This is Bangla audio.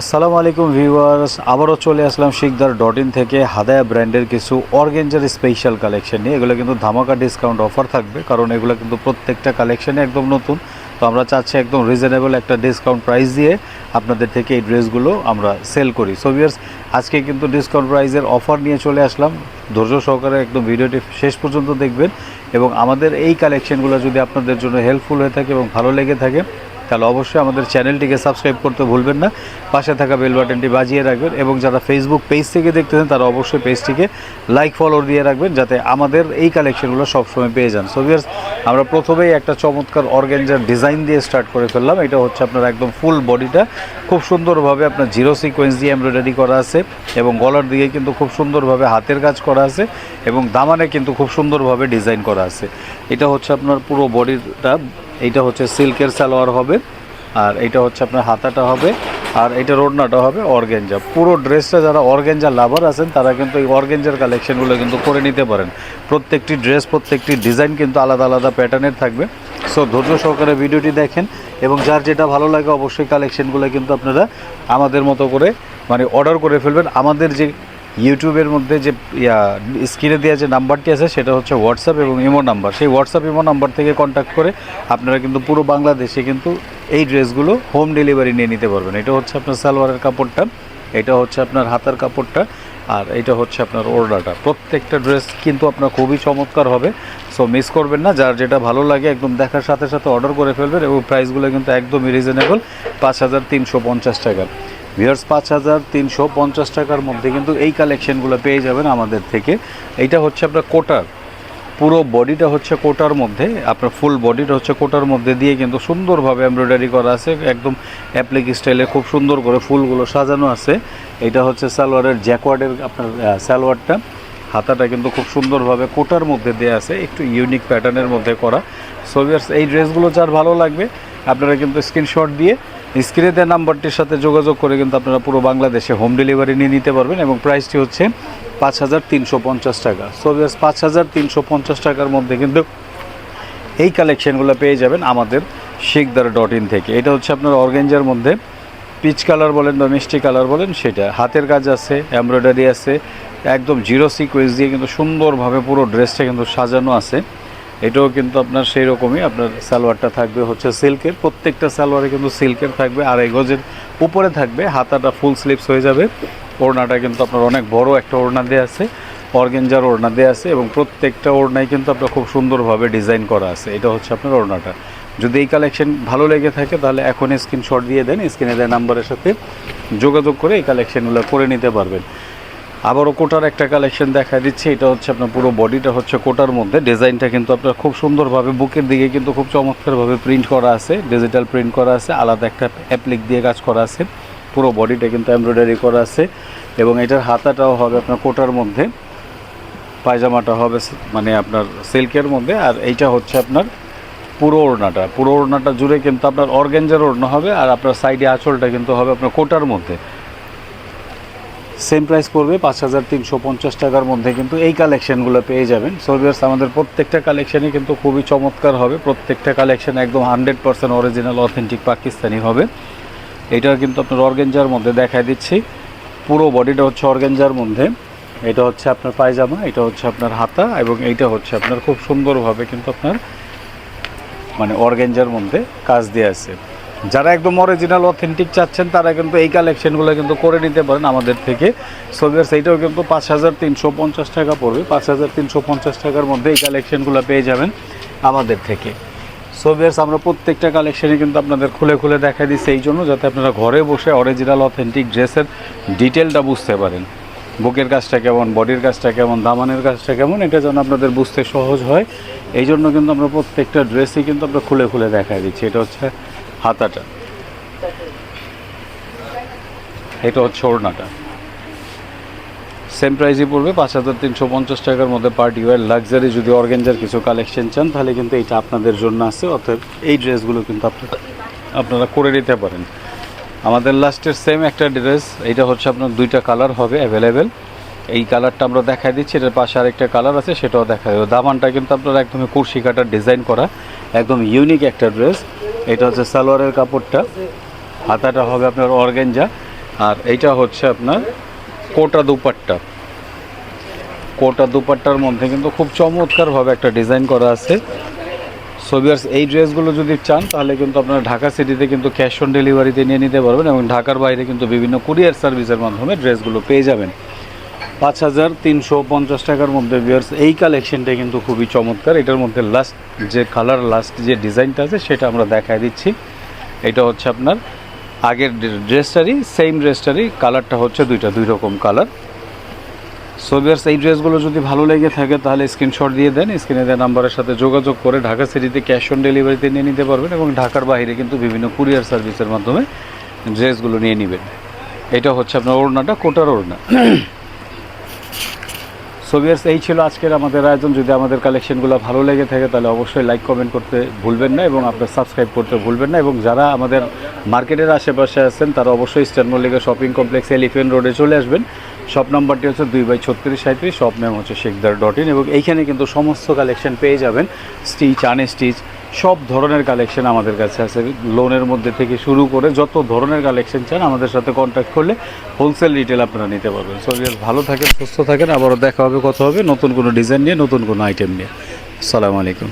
আসসালামু আলাইকুম ভিউয়ার্স, আবারও চলে আসলাম শিকদার ডট ইন থেকে হাদায়া ব্র্যান্ডের কিছু অর্গেঞ্জার স্পেশাল কালেকশন নিয়ে। এগুলো কিন্তু ধামাকা ডিসকাউন্ট অফার থাকবে, কারণ এগুলো কিন্তু প্রত্যেকটা কালেকশানে একদম নতুন। তো আমরা চাচ্ছি একদম রিজনেবল একটা ডিসকাউন্ট প্রাইস দিয়ে আপনাদের থেকে এই ড্রেসগুলো আমরা সেল করি। সো ভিউয়ার্স আজকে কিন্তু ডিসকাউন্ট প্রাইসের অফার নিয়ে চলে আসলাম। ধৈর্য সহকারে একদম ভিডিওটি শেষ পর্যন্ত দেখবেন এবং আমাদের এই কালেকশনগুলো যদি আপনাদের জন্য হেল্পফুল হয়ে থাকে এবং ভালো লেগে থাকে তাহলে অবশ্যই আমাদের চ্যানেলটিকে সাবস্ক্রাইব করতে ভুলবেন না। পাশে থাকা বেল বাটনটি বাজিয়ে রাখবেন এবং যারা ফেসবুক পেজ থেকে দেখতেছেন, তারা অবশ্যই পেজটিকে লাইক ফলো দিয়ে রাখবেন যাতে আমাদের এই কালেকশনগুলো সবসময় পেয়ে যান। সো ভিউয়ার্স আমরা প্রথমেই একটা চমৎকার অর্গেঞ্জার ডিজাইন দিয়ে স্টার্ট করে ফেললাম। এটা হচ্ছে আপনার একদম ফুল বডিটা খুব সুন্দরভাবে আপনার জিরো সিকোয়েন্স দিয়ে এমব্রয়ডারি করা আছে এবং গলার দিকে কিন্তু খুব সুন্দরভাবে হাতের কাজ করা আছে এবং দামানে কিন্তু খুব সুন্দরভাবে ডিজাইন করা আছে। এটা হচ্ছে আপনার পুরো বডিটা এইটা হচ্ছে সিল্কের সালোয়ার হবে, আর এটা হচ্ছে আপনার হাতাটা হবে, আর এটা রোডনাটা হবে অর্গেঞ্জা। পুরো ড্রেসটা যারা অর্গেঞ্জা লাভার আছেন, তারা কিন্তু এই অর্গেঞ্জার কালেকশনগুলো কিন্তু করে নিতে পারেন। প্রত্যেকটি ড্রেস, প্রত্যেকটি ডিজাইন কিন্তু আলাদা আলাদা প্যাটার্নের থাকবে। সো ধৈর্য সহকারে ভিডিওটি দেখেন, এবং যার যেটা ভালো লাগে অবশ্যই কালেকশনগুলো কিন্তু আপনারা আমাদের মতো করে মানে অর্ডার করে ফেলবেন। আমাদের যে ইউটিউবের মধ্যে যে স্ক্রিনে দেওয়া যে নাম্বারটি আছে, সেটা হচ্ছে হোয়াটসঅ্যাপ এবং ইমো নাম্বার। সেই হোয়াটসঅ্যাপ ইমো নাম্বার থেকে কন্ট্যাক্ট করে আপনারা কিন্তু পুরো বাংলাদেশে কিন্তু এই ড্রেসগুলো হোম ডেলিভারি নিয়ে নিতে পারবেন। এটা হচ্ছে আপনার সালোয়ারের কাপড়টা, এটা হচ্ছে আপনার হাতার কাপড়টা, আর এটা হচ্ছে আপনার ওড়নাটা। প্রত্যেকটা ড্রেস কিন্তু আপনার খুবই চমৎকার হবে। সো মিস করবেন না, যার যেটা ভালো লাগে একদম দেখার সাথে সাথে অর্ডার করে ফেলবেন এবং প্রাইসগুলো কিন্তু একদমই রিজনেবল পাঁচ হাজার তিনশো পঞ্চাশ টাকা। ভিউয়ার্স পাঁচ হাজার তিনশো পঞ্চাশ টাকার মধ্যে কিন্তু এই কালেকশনগুলো পেয়ে যাবেন আমাদের থেকে। এইটা হচ্ছে আপনার কোটার। পুরো বডিটা হচ্ছে কোটার মধ্যে। আপনার ফুল বডিটা হচ্ছে কোটার মধ্যে দিয়ে কিন্তু সুন্দরভাবে এমব্রয়ডারি করা আছে। একদম অ্যাপ্লিক স্টাইলে খুব সুন্দর করে ফুলগুলো সাজানো আছে। এটা হচ্ছে সালোয়ারের জ্যাকওয়ার্ডের আপনার সালোয়ারটা। হাতাটা কিন্তু খুব সুন্দরভাবে কোটার মধ্যে দেওয়া আছে। একটু ইউনিক প্যাটার্নের মধ্যে করা। সোভিয়ার্স এই ড্রেসগুলো যার ভালো লাগবে, আপনারা কিন্তু স্ক্রিনশট দিয়ে স্ক্রিনে দেওয়া নাম্বারটির সাথে যোগাযোগ করে কিন্তু আপনারা পুরো বাংলাদেশে হোম ডেলিভারি নিয়ে নিতে পারবেন এবং প্রাইসটি হচ্ছে পাঁচ হাজার তিনশো পঞ্চাশ টাকা। সোভিয়ার্স পাঁচ হাজার তিনশো পঞ্চাশ টাকার মধ্যে কিন্তু এই কালেকশানগুলো পেয়ে যাবেন আমাদের শিকদার ডট ইন থেকে। এটা হচ্ছে আপনার অর্গেঞ্জার মধ্যে পিচ কালার বলেন বা মিষ্টি কালার বলেন, সেটা। হাতের কাজ আছে এমব্রয়ডারি আছে, একদম জিরো সিকোয়েন্স দিয়ে কিন্তু সুন্দরভাবে পুরো ড্রেসটা কিন্তু সাজানো আছে। এটাও কিন্তু আপনার সেই রকমই আপনার সালোয়ারটা থাকবে হচ্ছে সিল্কের, প্রত্যেকটা সালোয়ারে কিন্তু সিল্কের থাকবে আর এই গজের উপরে থাকবে, হাতাটা ফুল স্লিপস হয়ে যাবে। ওড়নাটা কিন্তু আপনার অনেক বড় একটা ওড়না দেওয়া আছে, অর্গেঞ্জার ওড়না দেওয়া আছে এবং প্রত্যেকটা ওড়নায় কিন্তু আপনার খুব সুন্দরভাবে ডিজাইন করা আছে। এটা হচ্ছে আপনার ওড়নাটা। যদি এই কালেকশন ভালো লেগে থাকে তাহলে এখন স্ক্রিনশট দিয়ে দেন স্ক্রিনে দেয় নাম্বারের সাথে যোগাযোগ করে এই কালেকশনগুলো করে নিতে পারবেন। আবারও কোটার একটা কালেকশন দেখা দিচ্ছে। এটা হচ্ছে আপনার পুরো বডিটা হচ্ছে কোটার মধ্যে। ডিজাইনটা কিন্তু আপনার খুব সুন্দরভাবে বুকের দিকে কিন্তু খুব চমৎকারভাবে প্রিন্ট করা আছে। ডিজিটাল প্রিন্ট করা আছে, আলাদা একটা অ্যাপ্লিক দিয়ে কাজ করা আছে। পুরো বডিটা কিন্তু এমব্রয়ডারি করা আছে এবং এটার হাতাটাও হবে আপনার কোটার মধ্যে। পায়জামাটা হবে মানে আপনার সিল্কের মধ্যে আর এইটা হচ্ছে আপনার পুরো ওড়নাটা। পুরো ওড়নাটা জুড়ে কিন্তু আপনার অর্গেঞ্জার ওড়না হবে আর আপনার সাইডে আঁচলটা কিন্তু হবে আপনার কোটার মধ্যে। সেম প্রাইস পড়বে পাঁচ হাজার তিনশো পঞ্চাশ টাকার মধ্যে কিন্তু এই কালেকশনগুলো পেয়ে যাবেন। সোভিয়ার্স আমাদের প্রত্যেকটা কালেকশনই কিন্তু খুবই চমৎকার হবে। প্রত্যেকটা কালেকশন একদম hundred percent original authentic Pakistani হবে। এটা কিন্তু আপনার অর্গেঞ্জার মধ্যে দেখায় দিচ্ছি। পুরো বডিটা হচ্ছে অর্গেঞ্জার মধ্যে। এটা হচ্ছে আপনার পায়জামা, এটা হচ্ছে আপনার হাতা এবং এইটা হচ্ছে আপনার খুব সুন্দরভাবে কিন্তু আপনার মানে অর্গেঞ্জার মধ্যে কাজ দিয়ে আছে। যারা একদম অরিজিনাল অথেন্টিক চাচ্ছেন, তারা কিন্তু এই কালেকশনগুলো কিন্তু করে নিতে পারেন আমাদের থেকে। সোভিয়ার্স এইটাও কিন্তু পাঁচ হাজার তিনশো পঞ্চাশ টাকা পড়বে। পাঁচ হাজার তিনশো পঞ্চাশ টাকার মধ্যে এই কালেকশনগুলো পেয়ে যাবেন আমাদের থেকে। সোভিয়ার্স আমরা প্রত্যেকটা কালেকশনে কিন্তু আপনাদের খুলে খুলে দেখা দিচ্ছি এই জন্য, যাতে আপনারা ঘরে বসে অরিজিনাল অথেন্টিক ড্রেসের ডিটেলটা বুঝতে পারেন। বুকের কাজটা কেমন বডির কাজটা কেমন, দামানের কাজটা কেমন, এটা যেন আপনাদের বুঝতে সহজ হয়। এই জন্য কিন্তু আমরা প্রত্যেকটা ড্রেসই কিন্তু আমরা খুলে খুলে দেখা দিচ্ছি। এটা হচ্ছে হাতাটা। এটা হচ্ছে ওড়নাটা। সেম প্রাইসই পড়বে, পাঁচ হাজার তিনশো পঞ্চাশ টাকার মধ্যে পার্টি ওয়ার লাক্সারি যদি অর্গেঞ্জার কিছু কালেকশন চান, তাহলে কিন্তু এইটা আপনাদের জন্য আছে অর্থাৎ এই ড্রেসগুলো কিন্তু আপনারা আপনারা করে নিতে পারেন। আমাদের লাস্টের সেম একটা ড্রেস এইটা হচ্ছে আপনার দুইটা কালার হবে অ্যাভেলেবেল এই কালারটা আমরা দেখাই দিচ্ছি, এটার পাশে আরেকটা কালার আছে, সেটাও দেখা যাবে দামানটা কিন্তু আপনার একদমই কুর্শি কাটার ডিজাইন করা, একদম ইউনিক একটা ড্রেস এটা হচ্ছে সালোয়ারের কাপড়টা, হাতাটা হবে আপনার অর্গেঞ্জা, আর এইটা হচ্ছে আপনার কোটা দুপাট্টা। কোটা দুপাট্টার মধ্যে কিন্তু খুব চমৎকারভাবে একটা ডিজাইন করা আছে। সোভিয়ার্স এই ড্রেসগুলো যদি চান, তাহলে কিন্তু আপনারা ঢাকা সিটিতে কিন্তু ক্যাশ অন ডেলিভারিতে নিয়ে নিতে পারবেন এবং ঢাকার বাইরে কিন্তু বিভিন্ন কুরিয়ার সার্ভিসের মাধ্যমে ড্রেসগুলো পেয়ে যাবেন। পাঁচ হাজার তিনশো পঞ্চাশ টাকার মধ্যে বিয়ার্স এই কালেকশনটা কিন্তু খুবই চমৎকার। এটার মধ্যে লাস্ট যে কালার লাস্ট যে ডিজাইনটা আছে, সেটা আমরা দেখায় দিচ্ছি। এটা হচ্ছে আপনার আগের ড্রেসটারই সেম ড্রেসটারই কালারটা হচ্ছে দুইটা, দুই রকম কালার সো সোভিয়ার্স এই ড্রেসগুলো যদি ভালো লেগে থাকে, তাহলে স্ক্রিনশট দিয়ে দেন স্ক্রিনে দেওয়া নাম্বারের সাথে যোগাযোগ করে ঢাকা সিটিতে ক্যাশ অন ডেলিভারিতে নিয়ে নিতে পারবেন এবং ঢাকার বাইরে কিন্তু বিভিন্ন কুরিয়ার সার্ভিসের মাধ্যমে ড্রেসগুলো নিয়ে নেবেন। এটা হচ্ছে আপনার ওড়নাটা, কোটার ওড়না। সোভিয়ার্স এই ছিল আজকের আমাদের আয়োজন। যদি আমাদের কালেকশনগুলো ভালো লেগে থাকে, তাহলে অবশ্যই লাইক কমেন্ট করতে ভুলবেন না এবং আপনার সাবস্ক্রাইব করতে ভুলবেন না। এবং যারা আমাদের মার্কেটের আশেপাশে আছেন, তারা অবশ্যই eastern Mallika shopping complex elephant রোডে চলে আসবেন। শপ নাম্বারটি হচ্ছে দুই বাই ছত্রিশ সাঁত্রিশ শপ নেম হচ্ছে শেখদার ডট ইন এবং এইখানে কিন্তু সমস্ত কালেকশন পেয়ে যাবেন। স্টিচ আনস্টিচ সব ধরনের কালেকশন আমাদের কাছে আছে। লোনের মধ্যে থেকে শুরু করে যত ধরনের কালেকশন চান আমাদের সাথে কন্ট্যাক্ট করলে হোলসেল রিটেল আপনারা নিতে পারবেন। সো ভালো থাকেন, সুস্থ থাকেন। আবারও দেখা হবে, কথা হবে নতুন কোনো ডিজাইন নিয়ে, নতুন কোনো আইটেম নিয়ে। আসসালামু আলাইকুম।